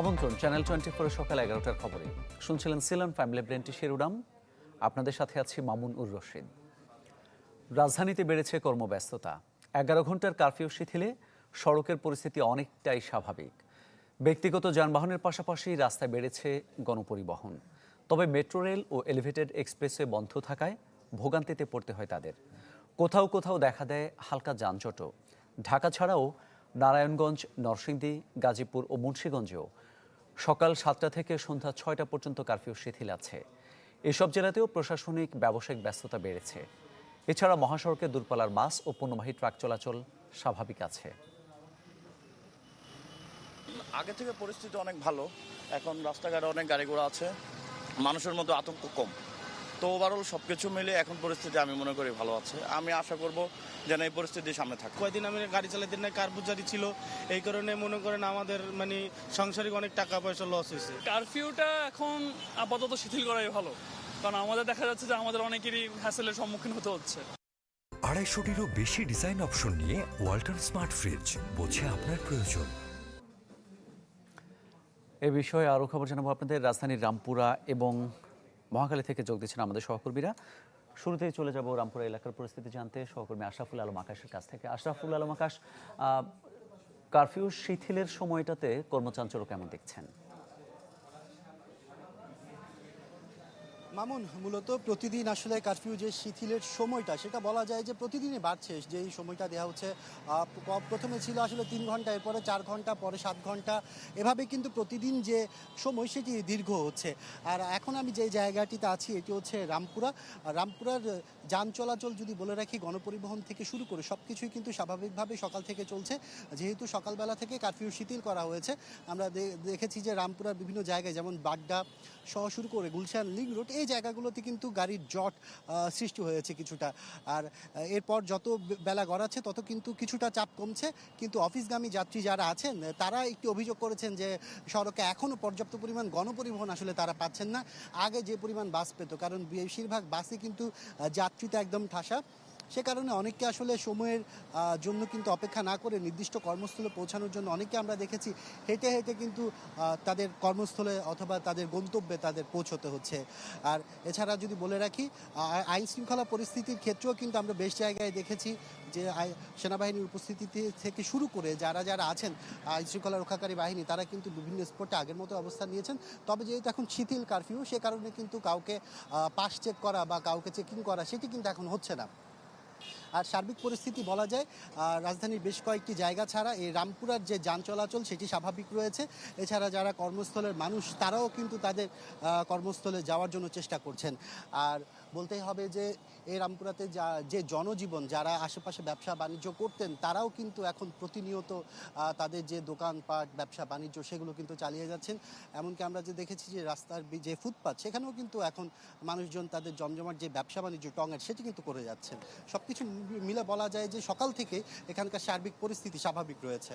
আমন্ত্রণ channel twenty ফোরের সকাল এগারোটার খবরে। শুনছিলেন সিলন ফ্যামিলি ব্রেন্টি শিরুডাম আপনাদের সাথে আছি মামুন উর রশিদ। রাজধানীতে বেড়েছে কর্মব্যস্ততা। এগারো ঘণ্টার কারফিউ শিথিলে সড়কের পরিস্থিতি অনেকটাই স্বাভাবিক। ব্যক্তিগত যানবাহনের পাশাপাশি রাস্তায় বেড়েছে গণপরিবহন। তবে মেট্রো রেল ও এলিভেটেড এক্সপ্রেসওয়ে বন্ধ থাকায় ভোগান্তিতে পড়তে হয় তাদের। কোথাও কোথাও দেখা দেয় হালকা যানজটও। ঢাকা ছাড়াও নারায়ণগঞ্জ, নরসিংদী, গাজীপুর ও মুন্সীগঞ্জেও সকাল সাতটা থেকে সন্ধ্যা ছয়টা পর্যন্ত কারফিউ শিথিল আছে। এসব জেলাতেও প্রশাসনিক, ব্যবসায়িক ব্যস্ততা বেড়েছে। এছাড়া মহাসড়কে দূরপাল্লার বাস ও পণ্যবাহী ট্রাক চলাচল স্বাভাবিক আছে। আগে থেকে পরিস্থিতি অনেক ভালো। এখন রাস্তাঘাটে অনেক গাড়ি ঘোড়া আছে। মানুষের মধ্যে আতঙ্ক কম। তো ওভারঅল সব কিছু মিলে এখন পরিস্থিতি আমি মনে করি ভালো আছে। আমি আশা করব যেন এই পরিস্থিতি সামনে থাকে কয়দিন আমি গাড়ি চালাতে না কার বুঝারি ছিল? এই কারণে মনে করেন আমাদের মানে সাংসারিক অনেক টাকা পয়সা লস হয়েছে। কারফিউটা এখন আপাতত শিথিল করাই ভালো। কারণ আমাদের দেখা যাচ্ছে যে আমাদের অনেকেরই হ্যাসেলের সম্মুখীন হতে হচ্ছে। আড়াইশোটিরও বেশি ডিজাইন অপশন নিয়ে ওয়াল্টন স্মার্ট ফ্রিজ বোঝে আপনার প্রয়োজন। এ বিষয়ে আরও খবর জানাব আপনাদের। রাজধানীর রামপুরা এবং মহাখালী থেকে যোগ দিচ্ছেন আমাদের সহকর্মীরা। শুরুতেই চলে যাব রামপুরা এলাকার পরিস্থিতি জানতে। সহকর্মী আশরাফুল আলম আকাশের কাছ থেকে। আশরাফুল আলম আকাশ কারফিউ শিথিলের সময়টাতে কর্মচাঞ্চল্য কেমন দেখছেন? মামুন, মূলত প্রতিদিন আসলে কারফিউ যে শিথিলের সময়টা, সেটা বলা যায় যে প্রতিদিনই বাড়ছে। যে এই সময়টা দেওয়া হচ্ছে প্রথমে ছিল আসলে তিন ঘণ্টা, এরপরে চার ঘণ্টা, পরে সাত ঘণ্টা। এভাবে কিন্তু প্রতিদিন যে সময়, সেটি দীর্ঘ হচ্ছে। আর এখন আমি যে জায়গাটিতে আছি, এটি হচ্ছে রামপুরা। রামপুরার যান চলাচল যদি বলে রাখি, গণপরিবহন থেকে শুরু করে সব কিছুই কিন্তু স্বাভাবিকভাবে সকাল থেকে চলছে। যেহেতু সকালবেলা থেকে কারফিউ শিথিল করা হয়েছে, আমরা দেখেছি যে রামপুরার বিভিন্ন জায়গায়, যেমন বাড্ডা সহ শুরু করে গুলশান লিঙ্ক রোড, এই জায়গাগুলোতে কিন্তু গাড়ির জট সৃষ্টি হয়েছে কিছুটা। আর এরপর যত বেলা গড়াচ্ছে, তত কিন্তু কিছুটা চাপ কমছে। কিন্তু অফিসগামী যাত্রী যারা আছেন, তারা একটি অভিযোগ করেছেন যে, সড়কে এখনও পর্যাপ্ত পরিমাণ গণপরিবহন আসলে তারা পাচ্ছেন না। আগে যে পরিমাণ বাস পেত, কারণ বেশিরভাগ বাসে কিন্তু যাত্রীতে একদম ঠাসা। সে কারণে অনেককে আসলে সময়ের জন্য কিন্তু অপেক্ষা না করে নির্দিষ্ট কর্মস্থলে পৌঁছানোর জন্য অনেকে আমরা দেখেছি হেঁটে হেঁটে কিন্তু তাদের কর্মস্থলে অথবা তাদের গন্তব্যে তাদের পৌঁছতে হচ্ছে। আর এছাড়া যদি বলে রাখি আইন শৃঙ্খলা পরিস্থিতির ক্ষেত্রেও কিন্তু আমরা বেশ জায়গায় দেখেছি যে সেনাবাহিনীর উপস্থিতিতে থেকে শুরু করে যারা যারা আছেন, আইন শৃঙ্খলা রক্ষাকারী বাহিনী, তারা কিন্তু বিভিন্ন স্পটে আগের মতো অবস্থান নিয়েছেন। তবে যেহেতু এখন শিথিল কারফিউ, সে কারণে কিন্তু কাউকে পাশ চেক করা বা কাউকে চেকিং করা, সেটি কিন্তু এখন হচ্ছে না। আর সার্বিক পরিস্থিতি বলা যায় রাজধানীর বেশ কয়েকটি জায়গা ছাড়া এই রামপুরার যে যান চলাচল সেটি স্বাভাবিক রয়েছে। এছাড়া যারা কর্মস্থলের মানুষ, তারাও কিন্তু তাদের কর্মস্থলে যাওয়ার জন্য চেষ্টা করছেন। আর বলতেই হবে যে এই রামপুরাতে যা, যে জনজীবন যারা আশেপাশে ব্যবসা বাণিজ্য করতেন, তারাও কিন্তু এখন প্রতিনিয়ত তাদের যে দোকানপাট, ব্যবসা বাণিজ্য, সেগুলো কিন্তু চালিয়ে যাচ্ছেন। এমনকি আমরা যে দেখেছি যে রাস্তার যে ফুটপাথ সেখানেও কিন্তু এখন মানুষজন তাদের জমজমাট যে ব্যবসা বাণিজ্য টঙের, সেটি কিন্তু করে যাচ্ছেন। সব কিছু মিলে বলা যায় যে সকাল থেকে এখানকার সার্বিক পরিস্থিতি স্বাভাবিক রয়েছে।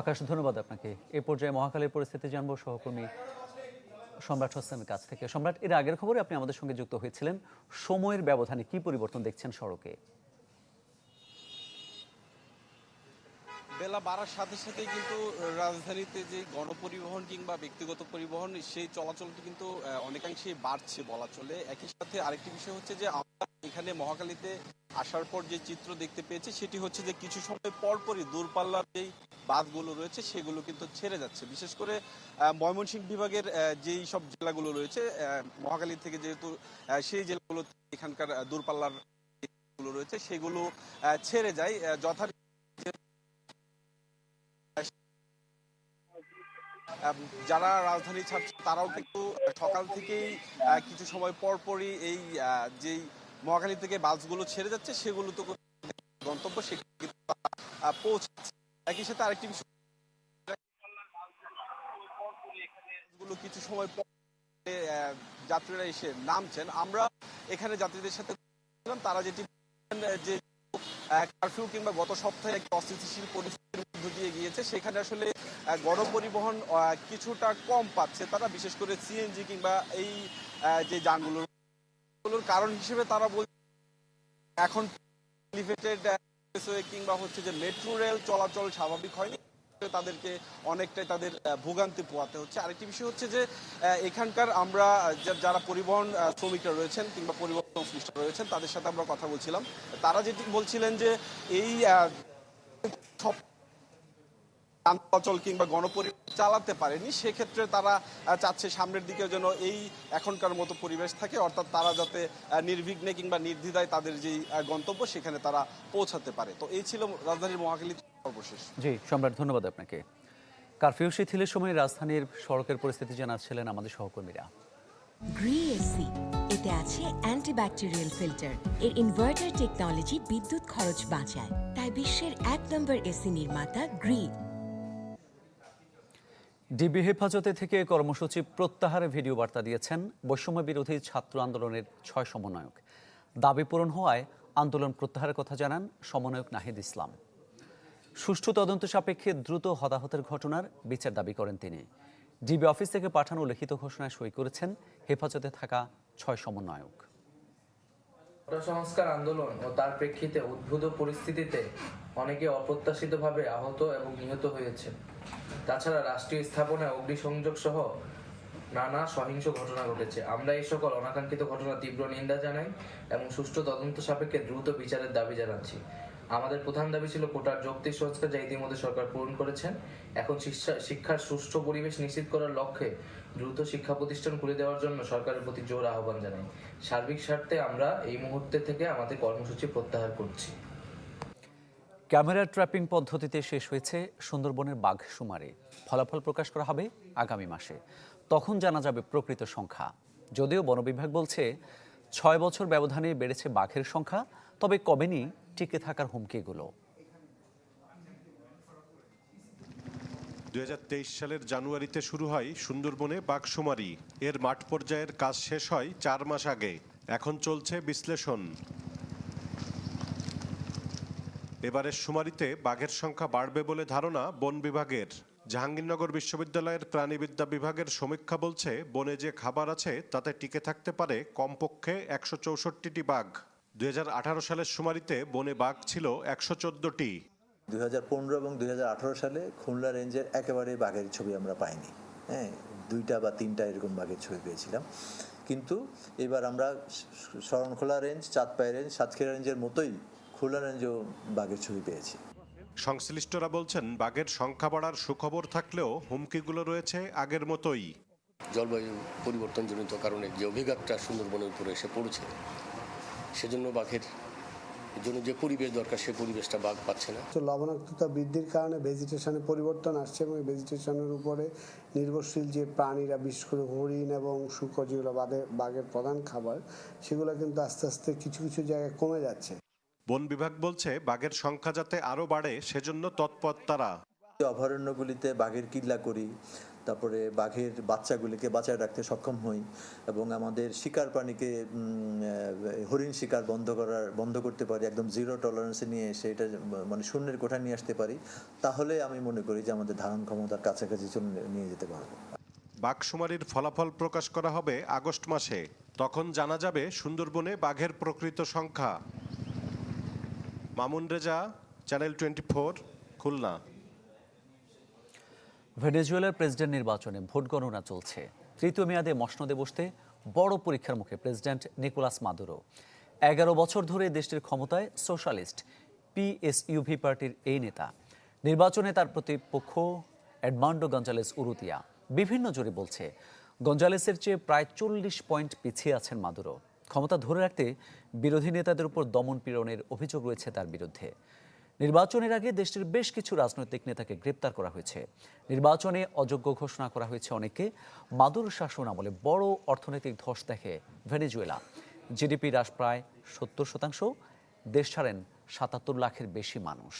আকাশ, ধন্যবাদ আপনাকে। এ পর্যায়ে মহাখালীর পরিস্থিতি জানব সহকর্মী সম্রাট হোসেনের কাছ থেকে। সম্রাট, এর আগের খবরে আপনি আমাদের সঙ্গে যুক্ত হয়েছিলেন। সময়ের ব্যবধানে কি পরিবর্তন দেখছেন সড়কে? বেলা বাড়ার সাথে সাথে কিন্তু রাজধানীতে যে গণপরিবহন কিংবা ব্যক্তিগত পরিবহন সেই চলাচলটি কিন্তু আহ, অনেকাংশেই বাড়ছে বলা চলে। একই সাথে আরেকটি বিষয় হচ্ছে যে আমরা এখানে মহাকালীতে আসার পর যে চিত্র দেখতে পেয়েছি সেটি হচ্ছে যে কিছু সময় পরপরই দূরপাল্লার যেই বাসগুলো রয়েছে সেগুলো কিন্তু ছেড়ে যাচ্ছে। বিশেষ করে ময়মনসিংহ বিভাগের যেই সব জেলাগুলো রয়েছে আহ, মহাখালী থেকে যেহেতু সেই জেলাগুলো এখানকার দূরপাল্লার রয়েছে সেগুলো ছেড়ে যায় আহ, যারা রাজধানী ছাড়ছে তারাও কিন্তু সকাল থেকেই কিছু সময় পর পরই এই যেই মহাখালী থেকে বাসগুলো ছেড়ে যাচ্ছে সেগুলো তো গন্তব্য আহ, পৌঁছাচ্ছে। একই সাথে আরেকটি বিষয় কিছু সময় পর যাত্রীরা এসে নামছেন। আমরা এখানে যাত্রীদের সাথে তারা যেটি যে কারফিউ কিংবা গত সপ্তাহে একটা অস্থিতিশীল পরিস্থিতির মধ্য দিয়ে গিয়েছে সেখানে আসলে গণপরিবহন কিছুটা কম পাচ্ছে। তারা বিশেষ করে সিএনজি কিংবা এই যে যানগুলোর কারণ হিসেবে তারা বলছে এখন এলিভেটেড কিংবা হচ্ছে যে মেট্রো রেল চলাচল স্বাভাবিক হয়নি। তাদেরকে অনেকটাই তাদের ভোগান্তি পোয়াতে হচ্ছে। আরেকটি বিষয় হচ্ছে যে এখানকার আমরা যারা পরিবহন শ্রমিকরা রয়েছেন কিংবা পরিবহন সংশ্লিষ্ট রয়েছেন, তাদের সাথে আমরা কথা বলছিলাম। তারা যেটি বলছিলেন যে এই যান চলাচল কিংবা গণপরিবহন চালাতে পারেনি সেক্ষেত্রে তারা চাচ্ছে সামনের দিকে যেন এই এখনকার মতো পরিবেশ থাকে অর্থাৎ তারা যাতে নির্বিঘ্নে কিংবা নির্দ্বিধায় তাদের যেই গন্তব্য সেখানে তারা পৌঁছাতে পারে। তো এই ছিল রাজধানীর মহাখালী সর্বশেষ। জি সম্রাট ধন্যবাদ আপনাকে। কারফিউ শিথিলের সময় রাজধানীর সড়কের পরিস্থিতি জানাচ্ছিলেন আমাদের সহকর্মীরা। গ্রি এসি এতে আছে অ্যান্টিব্যাকটেরিয়াল ফিল্টার এর ইনভার্টার টেকনোলজি বিদ্যুৎ খরচ বাঁচায়। তাই বিশ্বের এক নম্বর এসি নির্মাতা গ্রি ডিবি হেফাজতে থেকে কর্মসূচি প্রত্যাহারের ভিডিও বার্তা দিয়েছেন বৈষম্য বিরোধী ছাত্র আন্দোলনের ছয় সমন্বয়ক। দাবি পূরণ হওয়ায় আন্দোলন প্রত্যাহারের কথা জানান সমন্বয়ক নাহিদ ইসলাম। সুষ্ঠু তদন্ত সাপেক্ষে দ্রুত হতাহতের ঘটনার বিচার দাবি করেন তিনি। ডিবি অফিস থেকে পাঠানো লিখিত ঘোষণায় সই করেছেন হেফাজতে থাকা ছয় সমন্বয়ক। সংস্কার আন্দোলন ও তার প্রেক্ষিতে উদ্ভূত পরিস্থিতিতে অনেকে অপ্রত্যাশিতভাবে আহত এবং নিহত হয়েছে। তাছাড়া রাষ্ট্রীয় স্থাপনায় অগ্নিসংযোগ সহ নানা সহিংস ঘটনা ঘটেছে। আমরা এই সকল অনাকাঙ্ক্ষিত ঘটনা তীব্র নিন্দা জানাই এবং সুষ্ঠু তদন্ত সাপেক্ষে দ্রুত বিচারের দাবি জানাচ্ছি। আমাদের প্রধান দাবি ছিল কোটার যৌক্তিক সংস্কার যা ইতিমধ্যে সরকার পূরণ করেছেন। এখন শিক্ষার সুষ্ঠু পরিবেশ নিশ্চিত করার লক্ষ্যে দ্রুত শিক্ষা প্রতিষ্ঠান খুলে দেওয়ার জন্য সরকারের প্রতি জোর আহ্বান জানাই। সার্বিক স্বার্থে আমরা এই মুহূর্তে থেকে আমাদের কর্মসূচি প্রত্যাহার করছি। ক্যামেরা ট্র্যাপিং পদ্ধতিতে শেষ হয়েছে সুন্দরবনের বাঘ শুমারি ফলাফল প্রকাশ করা হবে আগামী মাসে। তখন জানা যাবে প্রকৃত সংখ্যা। যদিও বন বিভাগ বলছে, ছয় বছর ব্যবধানে বেড়েছে বাঘের সংখ্যা, তবে কবেনি টিকে থাকার হুমকিগুলো। দুই হাজার তেইশ সালের জানুয়ারিতে শুরু হয় সুন্দরবনে বাঘশুমারি। এর মাঠ পর্যায়ের কাজ শেষ হয় চার মাস আগে। এখন চলছে বিশ্লেষণ। এবারের শুমারিতে বাঘের সংখ্যা বাড়বে বলে ধারণা বন বিভাগের। জাহাঙ্গীরনগর বিশ্ববিদ্যালয়ের প্রাণীবিদ্যা বিভাগের সমীক্ষা বলছে, বনে যে খাবার আছে তাতে টিকে থাকতে পারে কমপক্ষে একশো চৌষট্টিটি বাঘ। দু হাজার আঠারো সালের শুমারিতে বনে বাঘ ছিল একশো চোদ্দটি। দুই এবং দুই সালে খুলনা রেঞ্জের একেবারে বাঘের ছবি আমরা পাইনি। হ্যাঁ দুইটা বা তিনটা এরকম বাঘের ছবি পেয়েছিলাম। কিন্তু এবার আমরা শরণখোলা রেঞ্জ চাঁদপাই রেঞ্জ সাতক্ষীরা রেঞ্জের মতোই খুলনা রেঞ্জেও বাঘের ছবি পেয়েছি। সংশ্লিষ্টরা বলছেন বাঘের সংখ্যা বাড়ার সুখবর থাকলেও হুমকিগুলো রয়েছে আগের মতোই। জলবায়ু পরিবর্তনজনিত কারণে যে অভিঘাতটা সুন্দরবনের উপরে এসে পড়েছে সেজন্য বাঘের জন্য যে পরিবেশ দরকার সে পরিবেশটা বাঘ পাচ্ছে না। তো লবণাক্ততা বৃদ্ধির কারণে ভেজিটেশনে পরিবর্তন আসছে এবং ভেজিটেশনের উপরে নির্ভরশীল যে প্রাণীরা বিশেষ করে হরিণ এবং শুকর যেগুলো বাঘের বাঘের প্রধান খাবার সেগুলো কিন্তু আস্তে আস্তে কিছু কিছু জায়গায় কমে যাচ্ছে। বন বিভাগ বলছে বাঘের সংখ্যা যাতে আরও বাড়ে সেজন্য তৎপর তারা। অভয়ারণ্যগুলিতে বাঘের কিল্লা করি তারপরে বাঘের বাচ্চাগুলিকে বাঁচায় রাখতে সক্ষম হই এবং আমাদের শিকার প্রাণীকে হরিণ শিকার বন্ধ করার, বন্ধ করতে পারি, একদম জিরো টলারেন্সে নিয়ে এসে এটা মানে শূন্যের কোঠায় নিয়ে আসতে পারি, তাহলে আমি মনে করি যে আমাদের ধারণ ক্ষমতার কাছাকাছি নিয়ে যেতে পারব। বাঘশুমারির ফলাফল প্রকাশ করা হবে আগস্ট মাসে। তখন জানা যাবে সুন্দরবনে বাঘের প্রকৃত সংখ্যা। Mamun Reza, channel twenty four, Khulna. ভেনেজুয়েলার প্রেসিডেন্ট নির্বাচনে ভোট গণনা চলছে। তৃতীয় মেয়াদে মসনদে বসতে বড় পরীক্ষার মুখে প্রেসিডেন্ট নিকোলাস মাদুরো। এগারো বছর ধরে দেশটির ক্ষমতায় সোশ্যালিস্ট পিএসইউভি পার্টির এই নেতা। নির্বাচনে তার প্রতিপক্ষ এডমান্ডো গঞ্জালেস উরুতিয়া। বিভিন্ন জোরে বলছে, গঞ্জালেসের চেয়ে প্রায় চল্লিশ পয়েন্ট পিছিয়ে আছেন মাদুরো। ক্ষমতা ধরে রাখতে বিরোধী নেতাদের উপর দমন পীড়নের অভিযোগ রয়েছে তার বিরুদ্ধে। নির্বাচনের আগে দেশটির বেশ কিছু রাজনৈতিক নেতাকে গ্রেপ্তার করা হয়েছে। নির্বাচনে অযোগ্য ঘোষণা করা হয়েছে অনেকে মাদুর শাসন আমলে বড় অর্থনৈতিক ধস দেখে ভেনেজুয়েলা। জিডিপি হ্রাস প্রায় সত্তর শতাংশ। দেশ ছাড়েন সাতাত্তর লাখের বেশি মানুষ।